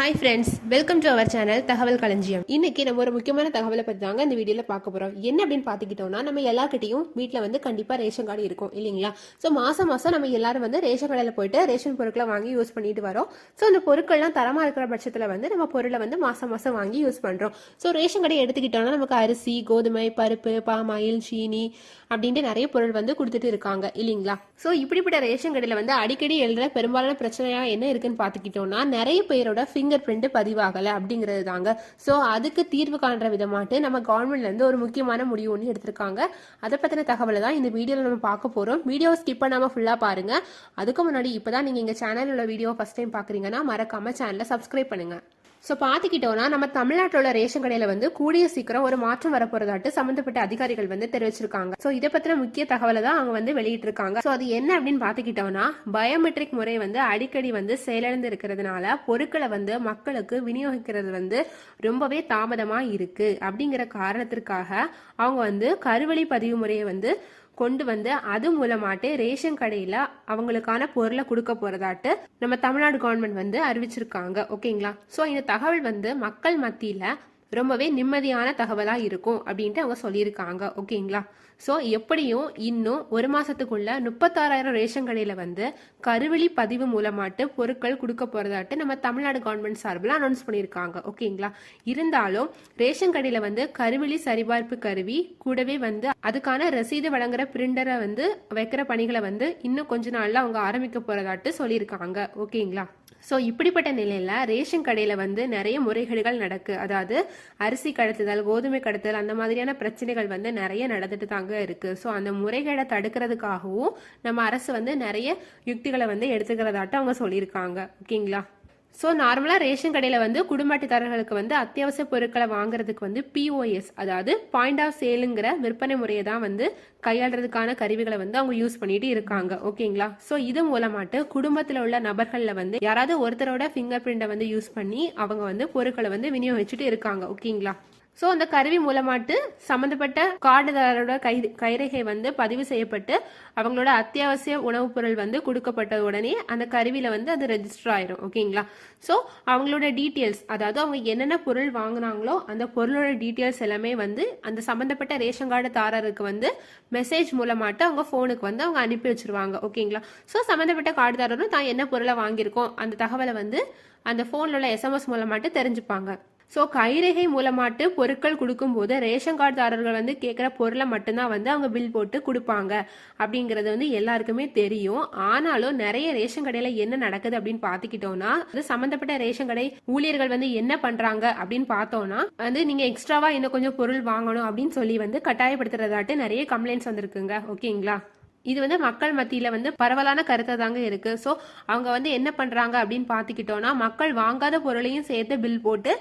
Hi friends welcome to our channel தகவல் களஞ்சியம் இன்னைக்கு நம்ம ஒரு முக்கியமான தகவலை பற்றி தாங்க இந்த வீடியோவில் பார்க்க போகிறோம் என்ன அப்படின்னு பார்த்துக்கிட்டோம்னா நம்ம எல்லார்கிட்டையும் வீட்டில் வந்து கண்டிப்பாக ரேஷன் கார்டு இருக்கும் இல்லைங்களா? ஸோ மாதம் மாதம் நம்ம எல்லாரும் வந்து ரேஷன் கடையில் போயிட்டு ரேஷன் பொருட்களை வாங்கி யூஸ் பண்ணிட்டு வரோம். ஸோ அந்த பொருட்கள்லாம் தரமாக இருக்கிற பட்சத்தில் வந்து நம்ம பொருளை வந்து மாதம் மாதம் வாங்கி யூஸ் பண்ணுறோம் ஸோ ரேஷன் கடையை எடுத்துக்கிட்டோம்னா நமக்கு அரிசி கோதுமை பருப்பு பாமாயில் சீனி அப்படின்ட்டு நிறைய பொருள் வந்து கொடுத்துட்டு இருக்காங்க இல்லைங்களா? ஸோ இப்படிப்பட்ட ரேஷன் கடையில் வந்து அடிக்கடி எழுதுற பெரும்பாலான பிரச்சனையாக என்ன இருக்குன்னு பார்த்துக்கிட்டோம்னா நிறைய பேரோட ஃபிங்கர் பிரிண்ட் பதிவாகலை அப்படிங்கிறது தாங்க. ஸோ அதுக்கு தீர்வு காண்ற விதமாட்டு நம்ம கவர்மெண்ட்ல இருந்து ஒரு முக்கியமான முடிவு ஒன்று எடுத்திருக்காங்க. அதை பற்றின தகவலை தான் இந்த வீடியோவில் நம்ம பார்க்க போகிறோம் வீடியோ ஸ்கிப் பண்ணாமல் ஃபுல்லாக பாருங்கள் அதுக்கு முன்னாடி இப்போ தான் நீங்கள் எங்கள் சேனலில் உள்ள வீடியோ ஃபஸ்ட் டைம் பார்க்குறீங்கன்னா மறக்காம சேனலை சப்ஸ்கிரைப் பண்ணுங்கள் ஸோ பார்த்துக்கிட்டோன்னா நம்ம தமிழ்நாட்டில் உள்ள ரேஷன் கடையில் வந்து கூடிய சீக்கிரம் ஒரு மாற்றம் வரப்போறதாட்டு சம்மந்தப்பட்ட அதிகாரிகள் வந்து தெரிவிச்சிருக்காங்க. ஸோ இதை பற்றின முக்கிய தகவலை தான் அவங்க வந்து வெளியிட்டிருக்காங்க. ஸோ அது என்ன அப்படின்னு பார்த்துக்கிட்டோம்னா பயோமெட்ரிக் முறை வந்து அடிக்கடி வந்து செயலிழந்து இருக்கிறதுனால பொருட்களை வந்து மக்களுக்கு விநியோகிக்கிறது வந்து ரொம்பவே தாமதமாக இருக்கு. அப்படிங்கிற காரணத்திற்காக அவங்க வந்து கருவழி பதிவு முறையை வந்து கொண்டு வந்து அது மூலமாட்டு ரேஷன் கடையில் அவங்களுக்கான பொருளை கொடுக்க போறதாட்டு நம்ம தமிழ்நாடு கவர்மெண்ட் வந்து அறிவிச்சிருக்காங்க. ஓகேங்களா ஸோ இந்த தகவல் வந்து மக்கள் மத்தியில் ரொம்பவே நிம்மதியான தகவலாக இருக்கும் அப்படின்ட்டு அவங்க சொல்லியிருக்காங்க ஓகேங்களா? ஸோ எப்படியும் இன்னும் ஒரு மாதத்துக்குள்ள முப்பத்தாறாயிரம் ரேஷன் கடையில் வந்து கருவழி பதிவு மூலமாட்டு பொருட்கள் கொடுக்க போகிறதாட்டு நம்ம தமிழ்நாடு கவர்மெண்ட் சார்பில் அனௌன்ஸ் பண்ணியிருக்காங்க ஓகேங்களா? இருந்தாலும் ரேஷன் கடையில் வந்து கருவழி சரிபார்ப்பு கருவி கூடவே வந்து அதுக்கான ரசீது வழங்குற பிரிண்டரை வந்து வைக்கிற பணிகளை வந்து இன்னும் கொஞ்ச நாளில் அவங்க ஆரம்பிக்க போகிறதாட்டு சொல்லியிருக்காங்க ஓகேங்களா? ஸோ இப்படிப்பட்ட நிலையில் ரேஷன் கடையில் வந்து நிறைய முறைகேடுகள் நடக்கு. அதாவது அரிசி கடத்துதல் கோதுமை கடத்துதல் அந்த மாதிரியான பிரச்சனைகள் வந்து நிறைய நடந்துட்டு தாங்க இருக்குது ஸோ அந்த முறைகேடை தடுக்கிறதுக்காகவும் நம்ம அரசு வந்து நிறைய யுக்திகளை வந்து எடுத்துக்கிறதாட்டம் அவங்க சொல்லியிருக்காங்க. ஓகேங்களா? ஸோ நார்மலாக ரேஷன் கடையில் வந்து குடும்பத்தாரர்களுக்கு வந்து அத்தியாவசிய பொருட்களை வாங்குறதுக்கு வந்து பிஓஎஸ் அதாவது பாயிண்ட் ஆஃப் சேலுங்கிற விற்பனை முறையை தான் வந்து கையாளுறதுக்கான கருவிகளை வந்து அவங்க யூஸ் பண்ணிட்டு இருக்காங்க. ஓகேங்களா ஸோ இது மூலமாட்டு குடும்பத்தில் உள்ள நபர்களில் வந்து யாராவது ஒருத்தரோட ஃபிங்கர் பிரிண்டை வந்து யூஸ் பண்ணி அவங்க வந்து பொருட்களை வந்து விநியோகிச்சுட்டு இருக்காங்க. ஓகேங்களா ஸோ அந்த கருவி மூலமாட்டு சம்மந்தப்பட்ட கார்டுதாரரோட கை கைரேகை வந்து பதிவு செய்யப்பட்டு அவங்களோட அத்தியாவசிய உணவுப் பொருள் வந்து கொடுக்கப்பட்ட உடனே அந்த கருவியில் வந்து அது ரெஜிஸ்டர் ஆயிரும். ஓகேங்களா ஸோ அவங்களோட டீட்டெயில்ஸ் அதாவது அவங்க என்னென்ன பொருள் வாங்கினாங்களோ அந்த பொருளோட டீட்டெயில்ஸ் எல்லாமே வந்து அந்த சம்மந்தப்பட்ட ரேஷன் கார்டு தாரருக்கு வந்து மெசேஜ் மூலமாட்டு அவங்க ஃபோனுக்கு வந்து அவங்க அனுப்பி வச்சிருவாங்க. ஓகேங்களா ஸோ சம்மந்தப்பட்ட கார்டுதாரரும் தான் என்ன பொருளை வாங்கியிருக்கோம் அந்த தகவலை வந்து அந்த ஃபோனில் உள்ள எஸ்எம்எஸ் மூலமாட்டு தெரிஞ்சுப்பாங்க. ஸோ கைரேகை மூலமாட்டு பொருட்கள் கொடுக்கும்போது ரேஷன் கார்டுதாரர்கள் வந்து கேட்குற பொருளை மட்டும்தான் வந்து அவங்க பில் போட்டு கொடுப்பாங்க. அப்படிங்கிறது வந்து எல்லாருக்குமே தெரியும். ஆனாலும் நிறைய ரேஷன் கடையில் என்ன நடக்குது அப்படின்னு பார்த்துக்கிட்டோம்னா அது சம்மந்தப்பட்ட ரேஷன் கடை ஊழியர்கள் வந்து என்ன பண்ணுறாங்க அப்படின்னு பார்த்தோம்னா வந்து நீங்கள் எக்ஸ்ட்ராவாக இன்னும் கொஞ்சம் பொருள் வாங்கணும் அப்படின்னு சொல்லி வந்து கட்டாயப்படுத்துறதாட்டு நிறைய கம்ப்ளைண்ட்ஸ் வந்திருக்குங்க. ஓகேங்களா இது வந்து மக்கள் மத்தியில் வந்து பரவலான கருத்தை தாங்க இருக்குது ஸோ அவங்க வந்து என்ன பண்ணுறாங்க அப்படின்னு பார்த்துக்கிட்டோன்னா மக்கள் வாங்காத பொருளையும் சேர்த்து பில் போட்டு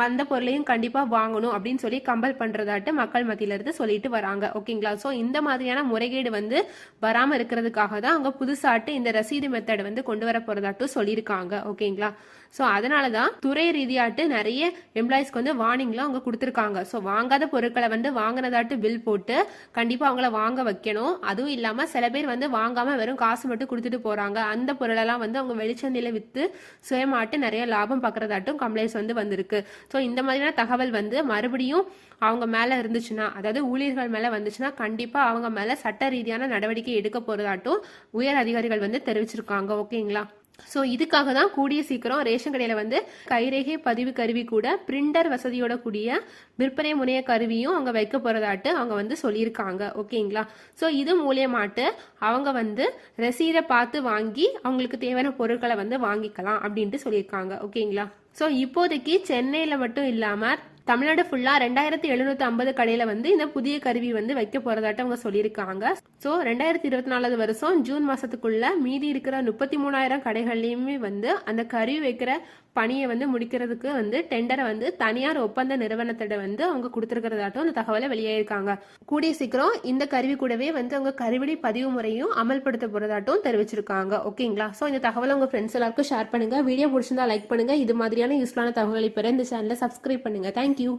வந்த பொருளையும் கண்டிப்பாக வாங்கணும் அப்படின்னு சொல்லி கம்பல் பண்ணுறதாட்டு மக்கள் மத்தியில் இருந்து சொல்லிட்டு வராங்க. ஓகேங்களா? ஸோ இந்த மாதிரியான முறைகேடு வந்து வராமல் இருக்கிறதுக்காக தான் அவங்க புதுசாட்டு இந்த ரசீது மெத்தட் வந்து கொண்டு வர போகிறதாட்டும் சொல்லியிருக்காங்க. ஓகேங்களா? ஸோ அதனால தான் துறை ரீதியாட்டு நிறைய எம்ப்ளாயிஸ்க்கு வந்து வார்னிங்லாம் அவங்க கொடுத்துருக்காங்க. ஸோ வாங்காத பொருட்களை வந்து வாங்கினதாட்டு பில் போட்டு கண்டிப்பாக அவங்கள வாங்க வைக்கணும். அதுவும் இல்லாமல் சில பேர் வந்து வாங்காமல் வெறும் காசு மட்டும் கொடுத்துட்டு போகிறாங்க அந்த பொருளெல்லாம் வந்து அவங்க வெளிச்சந்தையில் விற்று சுயமாட்டு நிறைய லாபம் பார்க்குறதாட்டும் கம்ப்ளைண்ட்ஸ் வந்து வந்திருக்கு. ஸோ இந்த மாதிரியான தகவல் வந்து மறுபடியும் அவங்க மேலே இருந்துச்சுன்னா அதாவது ஊழியர்கள் மேலே வந்துச்சுன்னா கண்டிப்பாக அவங்க மேலே சட்ட ரீதியான நடவடிக்கை எடுக்க போகிறதாட்டும் உயர் அதிகாரிகள் வந்து தெரிவிச்சிருக்காங்க. ஓகேங்களா ஸோ இதுக்காக தான் கூடிய சீக்கிரம் ரேஷன் கடையில் வந்து கைரேகை பதிவு கருவி கூட பிரிண்டர் வசதியோட கூடிய விற்பனை முனைய கருவியும் அவங்க வைக்க போகிறதாட்டு அவங்க வந்து சொல்லியிருக்காங்க. ஓகேங்களா? ஸோ இது மூலியமாட்டு அவங்க வந்து ரசீதை பார்த்து வாங்கி அவங்களுக்கு தேவையான பொருட்களை வந்து வாங்கிக்கலாம் அப்படின்ட்டு சொல்லியிருக்காங்க. ஓகேங்களா? ஸோ இப்போதைக்கு சென்னையில் மட்டும் இல்லாமல் தமிழ்நாடு ஃபுல்லா ரெண்டாயிரத்தி எழுநூத்தி ஐம்பது கடையில வந்து இந்த புதிய கருவி வந்து வைக்க போறதாட்டம் அவங்க சொல்லியிருக்காங்க. ஸோ ரெண்டாயிரத்தி இருபத்தி நாலாவது வருஷம் ஜூன் மாசத்துக்குள்ள மீதி இருக்கிற முப்பத்தி மூணாயிரம் கடைகள்லையுமே வந்து அந்த கருவி வைக்கிற பணியை வந்து முடிக்கிறதுக்கு வந்து டெண்டரை வந்து தனியார் ஒப்பந்த நிறுவனத்திட வந்து அவங்க கொடுத்துருக்கிறதாட்டும் அந்த தகவலை வெளியாயிருக்காங்க. கூடிய சீக்கிரம் இந்த கருவி கூடவே வந்து அவங்க கருவிடி பதிவு முறையும் அமல்படுத்த போறதாட்டும் தெரிவிச்சிருக்காங்க. ஓகேங்களா? ஸோ இந்த தகவலை உங்க ஃப்ரெண்ட்ஸ் எல்லாருக்கும் ஷேர் பண்ணுங்க. வீடியோ பிடிச்சிருந்தா லைக் பண்ணுங்க. இது மாதிரியான யூஸ்ஃபுல்லான தகவலை பெற இந்த சேனலை சப்ஸ்கிரைப் பண்ணுங்க. தேங்க்யூ